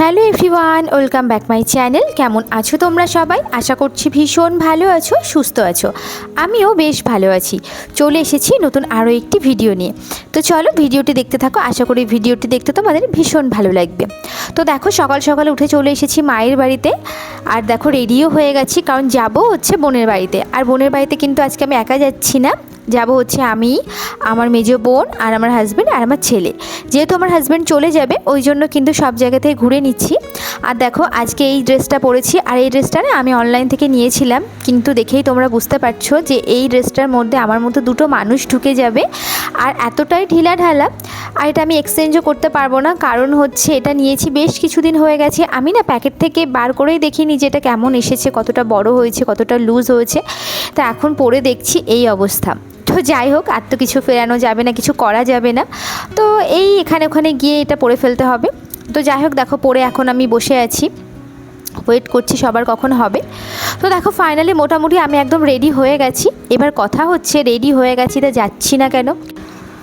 Hello everyone, welcome back my channel. কেমন আছো তোমরা সবাই? আশা করছি ভীষণ ভালো আছো, সুস্থ আছো। আমিও বেশ ভালো আছি। চলে এসেছি নতুন আরও একটি ভিডিও নিয়ে। তো চলো ভিডিওটি দেখতে থাকো, আশা করি ভিডিওটি দেখতে তোমাদের ভীষণ ভালো লাগবে। তো দেখো সকাল সকাল উঠে চলে এসেছি মায়ের বাড়িতে। আর দেখো রেডিও হয়ে গেছি, কারণ যাব হচ্ছে বোনের বাড়িতে। আর বোনের বাড়িতে কিন্তু আজকে আমি একা যাচ্ছি না। যাব হচ্ছে আমি, আমার মেজো বোন আর আমার হাজব্যান্ড আর আমার ছেলে। যেহেতু আমার হাজব্যান্ড চলে যাবে, ওই জন্য কিন্তু সব জায়গা থেকে ঘুরে নিচ্ছি। আর দেখো, আজকে এই ড্রেসটা পরেছি, আর এই ড্রেসটা না আমি অনলাইন থেকে নিয়েছিলাম। কিন্তু দেখেই তোমরা বুঝতে পারছ যে এই ড্রেসটার মধ্যে আমার মতো দুটো মানুষ ঢুকে যাবে। আর এতটাই ঢিলা ঢালা আর এটা আমি এক্সচেঞ্জও করতে পারব না। কারণ হচ্ছে এটা নিয়েছি বেশ কিছুদিন হয়ে গেছে। আমি না প্যাকেট থেকে বার করেই দেখিনি যে এটা কেমন এসেছে, কতটা বড় হয়েছে, কতটা লুজ হয়েছে। তা এখন পরে দেখছি এই অবস্থা। তো যাই হোক, আর তো কিছু ফেরানো যাবে না, কিছু করা যাবে না। তো এই এখানে ওখানে গিয়ে এটা পরে ফেলতে হবে। তো যাই হোক, দেখো পরে এখন আমি বসে আছি। ওয়েট করছি সবার কখন হবে। তো দেখো ফাইনালি মোটামুটি আমি একদম রেডি হয়ে গেছি। এবার কথা হচ্ছে রেডি হয়ে গেছি তা যাচ্ছি না কেন?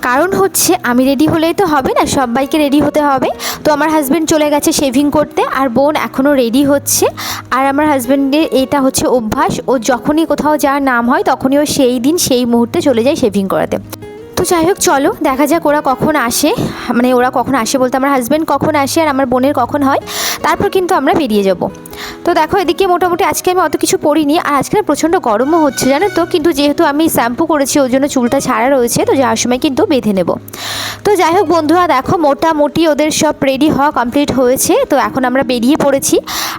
কারণ হচ্ছে আমি রেডি হলেই তো হবে না, সবাইকে রেডি হতে হবে। তো আমার হাজব্যান্ড চলে গেছে শেভিং করতে, আর বোন এখনও রেডি হচ্ছে। আর আমার হাজব্যান্ডের এটা হচ্ছে অভ্যাস, ও যখনই কোথাও যাওয়ার নাম হয় তখনই ও সেই দিন, সেই মুহূর্তে চলে যায় শেভিং করাতে। তো যাই হোক, চলো, দেখা যাক ওরা কখন আসে। মানে ওরা কখন আসে বলতে আমার হাজব্যান্ড কখন আসে আর আমার বোনের কখন হয়, তারপর কিন্তু আমরা বেরিয়ে যাব। তো দেখো, এদিকে মোটামুটি আজকে আমি অত কিছু পরিনি আর আজকে না প্রচণ্ড গরমও হচ্ছে, জানো তো? কিন্তু যেহেতু আমি শ্যাম্পু করেছি ওই জন্য চুলটা ছাড়া রয়েছে, তো যাওয়ার সময় কিন্তু বেঁধে নেব। তো যাই হোক বন্ধুরা, দেখো মোটামুটি ওদের সব রেডি হওয়া কমপ্লিট হয়েছে, তো এখন আমরা বেরিয়ে পড়েছি।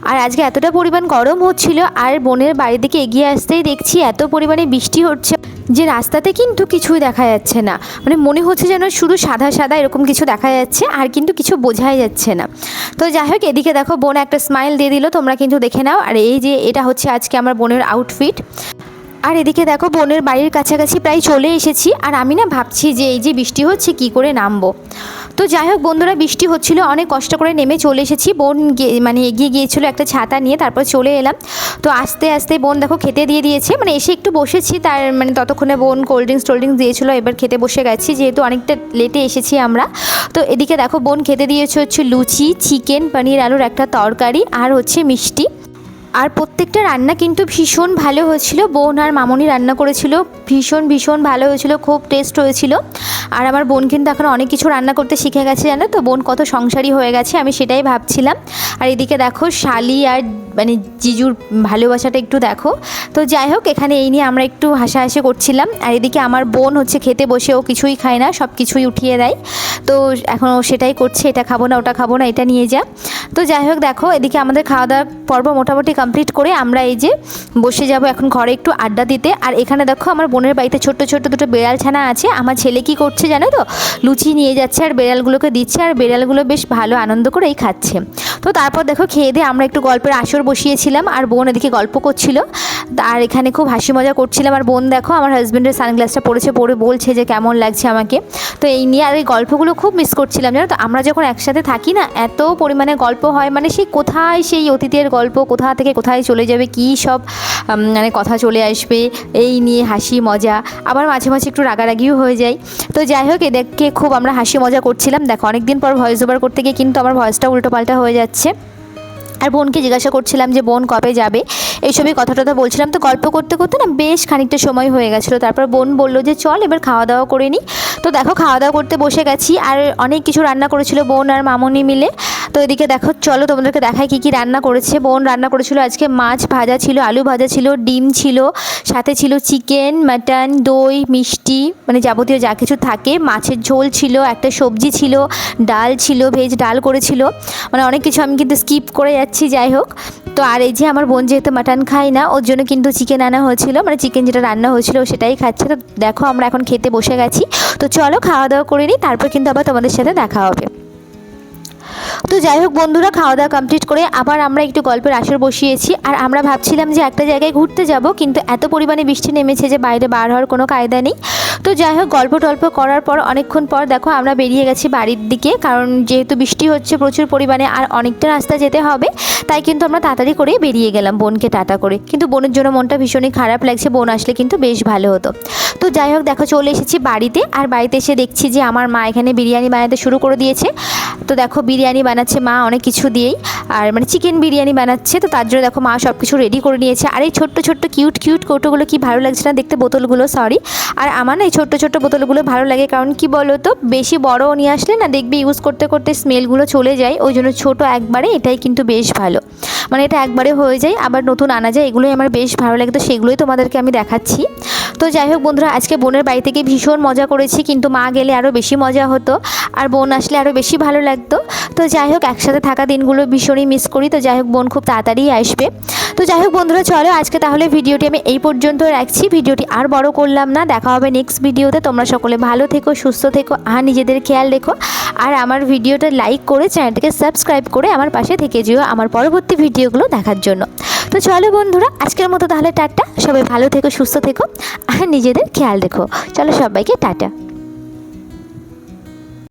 আর আজকে এতটা পরিমাণ গরম হচ্ছিল, আর বোনের বাড়ির দিকে এগিয়ে আসতেই দেখছি এত পরিমাণে বৃষ্টি হচ্ছে যে রাস্তাতে কিন্তু কিছুই দেখা যাচ্ছে না। মানে মনে হচ্ছে যেন শুধু সাদা সাদা এরকম কিছু দেখা যাচ্ছে, আর কিন্তু কিছু বোঝাই যাচ্ছে না। তো যাই হোক, এদিকে দেখো, বোন একটা স্মাইল দিয়ে দিল, তোমরা কিন্তু দেখে নাও। আর এই যে, এটা হচ্ছে আজকে আমার বোনের আউটফিট আর এদিকে দেখো, বোনের বাড়ির কাছাকাছি প্রায় চলে এসেছি। আর আমি না ভাবছি যে, এই যে বৃষ্টি হচ্ছে, কি করে নামবো? তো যাই হোক বন্ধুরা, বৃষ্টি হচ্ছিল, অনেক কষ্ট করে নেমে চলে এসেছি। বোন মানে এগিয়ে গিয়েছিল একটা ছাতা নিয়ে, তারপর চলে এলাম। তো আস্তে আস্তে বোন দেখো খেতে দিয়ে দিয়েছে। মানে এসে একটু বসেছি, তার মানে ততক্ষণে বোন কোল্ড ড্রিঙ্কস, টোল্ড ড্রিঙ্কস দিয়েছিলো, এবার খেতে বসে গেছি, যেহেতু অনেকটা লেটে এসেছি আমরা। তো এদিকে দেখো বোন খেতে দিয়েছে হচ্ছে লুচি, চিকেন, পনির আলুর একটা তরকারি আর হচ্ছে মিষ্টি। আর প্রত্যেকটা রান্না কিন্তু ভীষণ ভালো হয়েছিল। বোন আর মামনি রান্না করেছিল, ভীষণ ভীষণ ভালো হয়েছিল, খুব টেস্ট হয়েছিল। আর আমার বোন কিন্তু এখন অনেক কিছু রান্না করতে শিখে গেছে জানো তো? বোন কত সংসারী হয়ে গেছে, আমি সেটাই ভাবছিলাম। আর এদিকে দেখো শালি আর মানে জিজুর ভালোবাসাটা একটু দেখো। তো যাই হোক, এখানে এই নিয়ে আমরা একটু হাসাহাসি করছিলাম। আর এদিকে আমার বোন হচ্ছে খেতে বসে, ও কিছুই খায় না, সব কিছুই উঠিয়ে দেয়। তো এখন ও সেটাই করছে, এটা খাব না, ওটা খাব না, এটা নিয়ে যা। তো যাই হোক, দেখো, এদিকে আমাদের খাওয়া দাওয়ার পর্ব মোটামুটি কমপ্লিট করে আমরা এই যে বসে যাব এখন ঘরে একটু আড্ডা দিতে। আর এখানে দেখো, আমার বোনের বাড়িতে ছোট্ট ছোট্ট দুটো বেড়াল ছানা আছে। আমার ছেলে কি করছে জানো তো? লুচি নিয়ে যাচ্ছে আর বেড়ালগুলোকে দিচ্ছে, আর বেড়ালগুলো বেশ ভালো আনন্দ করেই খাচ্ছে। তো তারপর দেখো খেয়ে দিয়ে আমরা একটু গল্পের আসর বসিয়েছিলাম আর বোন এদিকে গল্প করছিল। আর এখানে খুব হাসি মজা করছিলাম। আর বোন দেখো আমার হাজব্যান্ডের সানগ্লাসটা পরেছে পরে বলছে যে কেমন লাগছে আমাকে। তো এই নিয়ে আর এই গল্পগুলো খুব মিস করছিলাম, জানো তো? আমরা যখন একসাথে থাকি না, এত পরিমাণে গল্প হয় মানে সেই কোথায় সেই অতীতের গল্প, কোথা থেকে কোথায় চলে যাবে, কী সব মানে কথা চলে আসবে, এই নিয়ে হাসি মজা। আবার মাঝে মাঝে একটু রাগারাগিও হয়ে যায়। তো যাই হোক, এদেরকে খুব আমরা হাসি মজা করছিলাম। দেখো, অনেকদিন পর ভয়েস ওভার করতে গিয়ে কিন্তু আমার ভয়েসটা উল্টোপাল্টা হয়ে যাচ্ছে। আর বোনকে জিজ্ঞাসা করছিলাম যে, বোন কবে যাবে? এইসবই কথা টথা বলছিলাম। তো গল্প করতে করতে না বেশ খানিকটা সময় হয়ে গেছিল। তারপর বোন বলল যে, চল এবার খাওয়া দাওয়া করে নিই তো দেখো খাওয়া দাওয়া করতে বসে গেছি। আর অনেক কিছু রান্না করেছিল বোন আর মামনি মিলে। তো এদিকে দেখো, চলো তোমাদেরকে দেখায় কী কী রান্না করেছে। বোন রান্না করেছিল আজকে মাছ ভাজা ছিল, আলু ভাজা ছিল, ডিম ছিল, সাথে ছিল চিকেন, মাটন, দই, মিষ্টি মানে যাবতীয় যা কিছু থাকে। মাছের ঝোল ছিল, একটা সবজি ছিল, ডাল ছিল, ভেজ ডাল করেছিল। মানে অনেক কিছু আমি কিন্তু স্কিপ করে যাচ্ছি, যাই হোক। তো আর এই যে আমার বোন যেহেতু মাটন খায় না, ওর জন্য কিন্তু চিকেন আনা হয়েছিল। মানে চিকেন যেটা রান্না হয়েছিল সেটাই খাচ্ছে। তো দেখো আমরা এখন খেতে বসে গেছি। তো চলো খাওয়া দাওয়া করে নিই, তারপর কিন্তু আবার তোমাদের সাথে দেখা হবে। তো যাই হোক বন্ধুরা খাওয়া দাওয়া কমপ্লিট করে আবার আমরা একটু গল্পের আসর বসিয়েছি। আর আমরা ভাবছিলাম যে একটা জায়গায় ঘুরতে যাব, কিন্তু এত পরিমাণে বৃষ্টি নেমেছে যে বাইরে বার হওয়ার কোনো কায়দা নেই। তো যাই হোক, গল্প টল্প করার পর অনেকক্ষণ পর দেখো আমরা বেরিয়ে গেছি বাড়ির দিকে। কারণ যেহেতু বৃষ্টি হচ্ছে প্রচুর পরিমাণে আর অনেকটা রাস্তা যেতে হবে, তাই কিন্তু আমরা তাড়াতাড়ি করে বেরিয়ে গেলাম বোনকে টাটা করে। কিন্তু বোনের জন্য মনটা ভীষণই খারাপ লাগছে, বোন আসলে কিন্তু বেশ ভালো হতো। তো যাই হোক, দেখো চলে এসেছি বাড়িতে আর বাড়িতে এসে দেখছি যে আমার মা এখানে বিরিয়ানি বানাতে শুরু করে দিয়েছে। তো দেখো বিরিয়ানি বানাচ্ছে মা অনেক কিছু দিয়েই, আর মানে চিকেন বিরিয়ানি বানাচ্ছে। তো তার জন্য দেখো মা সব কিছু রেডি করে নিয়েছে। আর এই ছোট্ট ছোট্ট কিউট কিউট কৌটোগুলো কি ভালো লাগছে না দেখতে, বোতলগুলো সরি আর আমার না এই ছোট্ট ছোট বোতলগুলো ভালো লাগে। কারণ কি বলো তো বেশি বড়ও নিয়ে আসলে না দেখবে ইউজ করতে করতে স্মেলগুলো চলে যায়। ওই জন্য ছোটো একবারে এটাই কিন্তু বেশ ভালো। মানে এটা একবারে হয়ে যায়, আবার নতুন আনা যায়, এগুলোই আমার বেশ ভালো লাগে। তো সেগুলোই তোমাদেরকে আমি দেখাচ্ছি। তো যাই হোক বন্ধুরা, আজকে বোনের বাড়ি থেকে ভীষণ মজা করেছি, কিন্তু মা গেলে আরও বেশি মজা হতো, আর বোন আসলে আরও বেশি ভালো লাগতো। তো যাই হোক, একসাথে থাকা দিনগুলো ভীষণই মিস করি, তো যাই হোক বোন খুব তাড়াতাড়ি আসবে। তো যাই হোক বন্ধুরা, চলো আজকে তাহলে ভিডিওটি আমি এই পর্যন্ত রাখছি, ভিডিওটি আর বড় করলাম না, দেখা হবে নেক্সট ভিডিওতে, তোমরা সকলে ভালো থেকো, সুস্থ থেকো, আর নিজেদের খেয়াল রেখো, আর আমার ভিডিওটা লাইক করে চ্যানেলটাকে সাবস্ক্রাইব করে আমার পাশে থেকে যেও আমার পরবর্তী ভিডিওগুলো দেখার জন্য। তো চলো বন্ধুরা, আজকের মতো তাহলে টাটা। সবাই ভালো থেকো, সুস্থ থেকো, আর নিজেদের খেয়াল রেখো। চলো সবাইকে টাটা।